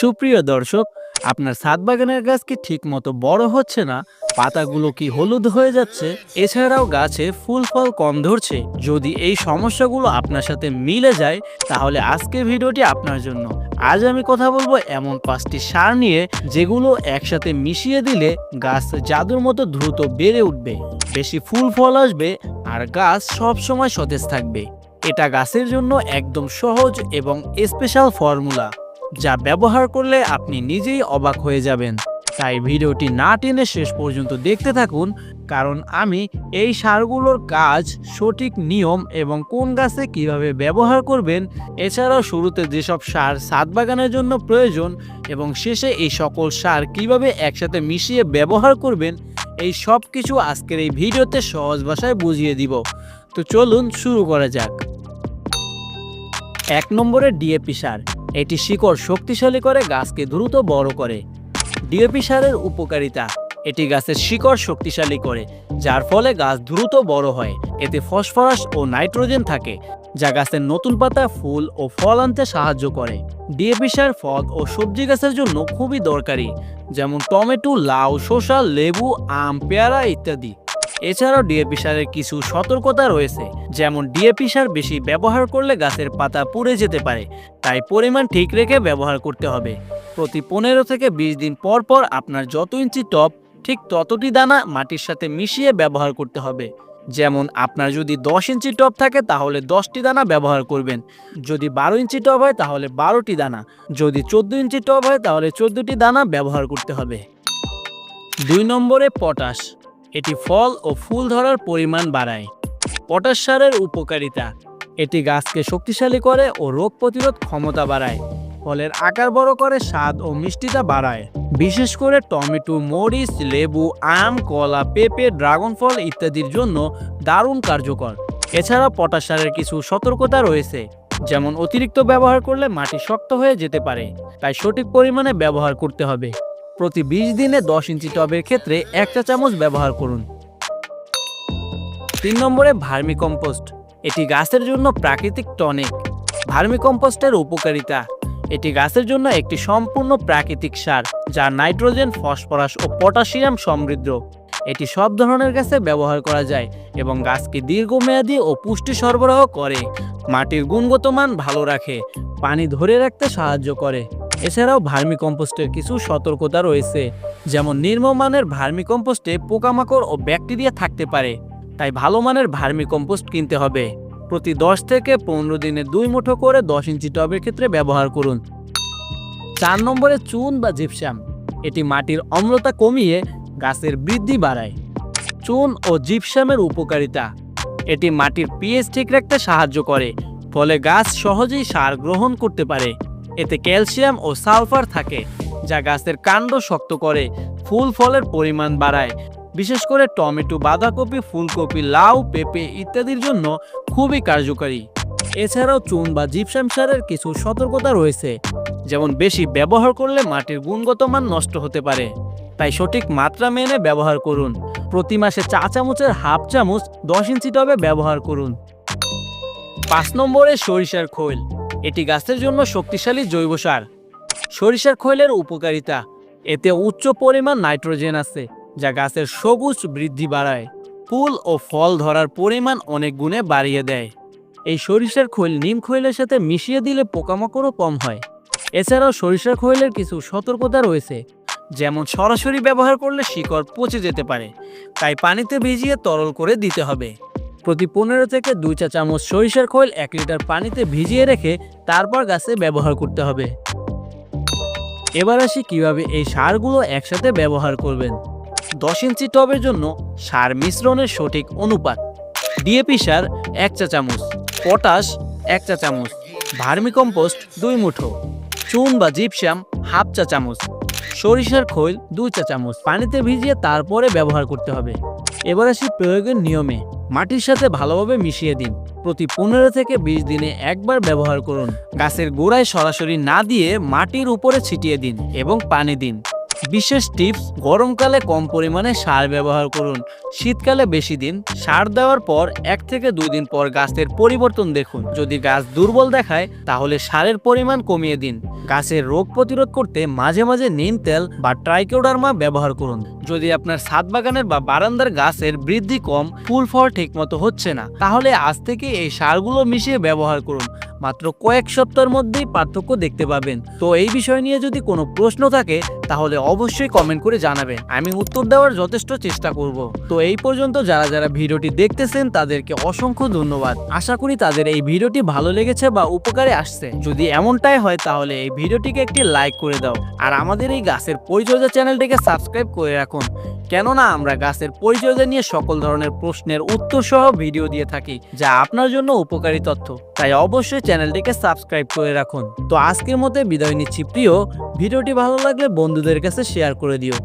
সুপ্রিয় দর্শক, আপনার ছাদ বাগানের গাছ কি ঠিক মতো বড় হচ্ছে না? পাতাগুলো কি হলুদ হয়ে যাচ্ছে? এছাড়াও গাছে ফুল ফল কম ধরছে। যদি এই সমস্যাগুলো আপনার সাথে মিলে যায়, তাহলে আজকের ভিডিওটি আপনার জন্য। আজ আমি কথা বলব এমন পাঁচটি সার নিয়ে, যেগুলো একসাথে মিশিয়ে দিলে গাছ জাদুর মতো দ্রুত বেড়ে উঠবে। বেশি ফুল ফল আসবে আর গাছ সব সময় সতেজ থাকবে। এটা গাছের জন্য একদম সহজ এবং স্পেশাল ফর্মুলা। যা ব্যবহার করলে আপনি নিজেই অবাক হয়ে যাবেন। তাই ভিডিওটি না টেনে শেষ পর্যন্ত দেখতে থাকুন, কারণ আমি এই সারগুলোর কাজ, সঠিক নিয়ম এবং কোন গাছে কীভাবে ব্যবহার করবেন, এছাড়াও শুরুতে যেসব সার ছাদ বাগানের জন্য প্রয়োজন এবং শেষে এই সকল সার কীভাবে একসাথে মিশিয়ে ব্যবহার করবেন, এই সব কিছু আজকের এই ভিডিওতে সহজ ভাষায় বুঝিয়ে দিব। তো চলুন শুরু করা যাক। এক নম্বরে ডিএপি সার। এটি শিকড় শক্তিশালী করে গাছকে দ্রুত বড় করে। ডিএপি সারের উপকারিতা, এটি গাছের শিকড় শক্তিশালী করে, যার ফলে গাছ দ্রুত বড় হয়। এতে ফসফরাস ও নাইট্রোজেন থাকে, যা গাছের নতুন পাতা, ফুল ও ফল আনতে সাহায্য করে। ডিএপি সার ফল ও সবজি গাছের জন্য খুবই দরকারি, যেমন টমেটো, লাউ, শসা, লেবু, আম, পেয়ারা ইত্যাদি। এছাড়াও ডিএপি সারের কিছু সতর্কতা রয়েছে, যেমন ডিএপি সার বেশি ব্যবহার করলে গাছের পাতা পুড়ে যেতে পারে, তাই পরিমাণ ঠিক রেখে ব্যবহার করতে হবে। প্রতি পনেরো থেকে বিশ দিন পর পর আপনার যত ইঞ্চি টপ ঠিক ততটি দানা মাটির সাথে মিশিয়ে ব্যবহার করতে হবে। যেমন আপনার যদি দশ ইঞ্চি টপ থাকে, তাহলে দশটি দানা ব্যবহার করবেন। যদি বারো ইঞ্চি টব হয়, তাহলে বারোটি দানা। যদি চোদ্দ ইঞ্চি টব হয়, তাহলে চোদ্দটি দানা ব্যবহার করতে হবে। দুই নম্বরে পটাশ। এটি ফল ও ফুল ধরার পরিমাণ বাড়ায়। পটাশ সারের উপকারিতা, এটি গাছকে শক্তিশালী করে ও রোগ প্রতিরোধ ক্ষমতা বাড়ায়। ফলের আকার বড় করে, স্বাদ ও মিষ্টিতা বাড়ায়। বিশেষ করে টমেটো, মরিচ, লেবু, আম, কলা, পেঁপে, ড্রাগন ফল ইত্যাদির জন্য দারুণ কার্যকর। এছাড়া পটাশ সারের কিছু সতর্কতা রয়েছে, যেমন অতিরিক্ত ব্যবহার করলে মাটি শক্ত হয়ে যেতে পারে, তাই সঠিক পরিমাণে ব্যবহার করতে হবে। প্রতি বিশ দিনে দশ ইঞ্চি টবের ক্ষেত্রে একটা চামচ ব্যবহার করুন। তিন নম্বরে ভার্মি কম্পোস্ট এটি গাছের জন্য প্রাকৃতিক টনিক। ভার্মি কম্পোস্টের উপকারিতা। এটি গাছের জন্য একটি সম্পূর্ণ প্রাকৃতিক সার, যা নাইট্রোজেন, ফসফরাস ও পটাশিয়াম সমৃদ্ধ। এটি সব ধরনের গাছে ব্যবহার করা যায় এবং গাছকে দীর্ঘমেয়াদী ও পুষ্টি সরবরাহ করে। মাটির গুণগত মান ভালো রাখে, পানি ধরে রাখতে সাহায্য করে। এছাড়াও ভার্মি কম্পোস্টের কিছু সতর্কতা রয়েছে, যেমন নিম্নমানের ভার্মি কম্পোস্টে পোকামাকড় ও ব্যাকটেরিয়া থাকতে পারে, তাই ভালো মানের ভার্মি কম্পোস্ট কিনতে হবে। প্রতি দশ থেকে পনেরো দিনে দুই মুঠো করে দশ ইঞ্চি টবের ক্ষেত্রে ব্যবহার করুন। চার নম্বরে চুন বা জিপসাম, এটি মাটির অম্লতা কমিয়ে গাছের বৃদ্ধি বাড়ায়। চুন ও জিপসামের উপকারিতা, এটি মাটির পিএইচ ঠিক রাখতে সাহায্য করে, ফলে গাছ সহজেই সার গ্রহণ করতে পারে। এতে ক্যালসিয়াম ও সালফার থাকে, যা গাছের কাণ্ড শক্ত করে, ফুল ফলের পরিমাণ বাড়ায়। বিশেষ করে টমেটো, বাঁধাকপি, ফুলকপি, লাউ, পেঁপে ইত্যাদির জন্য খুবই কার্যকারী। এছাড়াও চুন বা জিপসাম সারের কিছু সতর্কতা রয়েছে, যেমন বেশি ব্যবহার করলে মাটির গুণগত মান নষ্ট হতে পারে। তাই সঠিক মাত্রা মেনে ব্যবহার করুন। প্রতি মাসে চা চামচের হাফ চামচ দশ ইঞ্চি টবে ব্যবহার করুন। পাঁচ নম্বরে সরিষার খৈল। এটি গাছের জন্য শক্তিশালী জৈব সার। সরিষার খৈলের উপকারিতা। এতে উচ্চ পরিমাণ নাইট্রোজেন আছে, যা গাছের সবুজ বৃদ্ধি বাড়ায়। ফুল ও ফল ধরার পরিমাণ অনেক গুণে বাড়িয়ে দেয়। এই সরিষার খৈল নিম খৈলের সাথে মিশিয়ে দিলে পোকামাকড়ও কম হয়। এছাড়াও সরিষার খৈলের কিছু সতর্কতা রয়েছে, যেমন সরাসরি ব্যবহার করলে শিকড় পচে যেতে পারে, তাই পানিতে ভিজিয়ে তরল করে দিতে হবে। প্রতি পনেরো থেকে দুই চা চামচ সরিষার খৈল এক লিটার পানিতে ভিজিয়ে রেখে তারপর গাছে ব্যবহার করতে হবে। এবার আসি কীভাবে এই সারগুলো একসাথে ব্যবহার করবেন। দশ ইঞ্চি টবের জন্য সার মিশ্রণের সঠিক অনুপাত। ডিএপি সার এক চা চামচ, পটাশ এক চা চামচ, ভার্মিকম্পোস্ট দুই মুঠো, চুন বা জিপসাম হাফ চা চামচ, সরিষার খৈল দুই চা চামচ পানিতে ভিজিয়ে তারপরে ব্যবহার করতে হবে। এবার আসি প্রয়োগের নিয়মে। মাটির সাথে ভালোভাবে মিশিয়ে দিন। প্রতি পনেরো থেকে বিশ দিনে একবার ব্যবহার করুন। গাছের গোড়ায় সরাসরি না দিয়ে মাটির উপরে ছিটিয়ে দিন এবং পানি দিন। বিশেষ টিপস, গরমকালে কম পরিমাণে সার ব্যবহার করুন। শীতকালে বেশি দিন সার দেওয়ার পর এক থেকে দুই দিন পর গাছের পরিবর্তন দেখুন। যদি গাছ দুর্বল দেখায়, তাহলে সারের পরিমাণ কমিয়ে দিন। গাছের রোগ প্রতিরোধ করতে মাঝে মাঝে নিম তেল বা ট্রাইকোডার্মা ব্যবহার করুন। যদি আপনার ছাদ বাগানের বা বারান্দার গাছের বৃদ্ধি কম, ফুল ফল ঠিকমতো হচ্ছে না, তাহলে আজ থেকে এই সারগুলো মিশিয়ে ব্যবহার করুন। মাত্র কয়েক সপ্তাহের মধ্যেই পার্থক্য দেখতে পাবেন। তো এই বিষয় নিয়ে যদি কোনো প্রশ্ন থাকে, তাহলে অবশ্যই কমেন্ট করে জানাবেন। আমি উত্তর দেওয়ার যথেষ্ট চেষ্টা করব। তো এই পর্যন্ত যারা যারা ভিডিওটি দেখতেছেন, তাদেরকে অসংখ্য ধন্যবাদ। আশা করি তাদের এই ভিডিওটি ভালো লেগেছে বা উপকারে আসছে। যদি এমনটাই হয়, তাহলে এই ভিডিওটিকে একটি লাইক করে দাও। আর আমাদের এই গাছের পরিচর্যা চ্যানেলটিকে সাবস্ক্রাইব করে রাখুন কেননা আমরা গাছের পরিচর্যা নিয়ে সকল ধরনের প্রশ্নের উত্তর সহ ভিডিও দিয়ে থাকি, যা আপনার জন্য উপকারী তথ্য। তাই অবশ্যই চ্যানেলটিকে সাবস্ক্রাইব করে রাখুন। তো আজকের মতো বিদায় নিচ্ছি। প্রিয়, ভিডিওটি ভালো লাগলে বন্ধুদের কাছে শেয়ার করে দিও।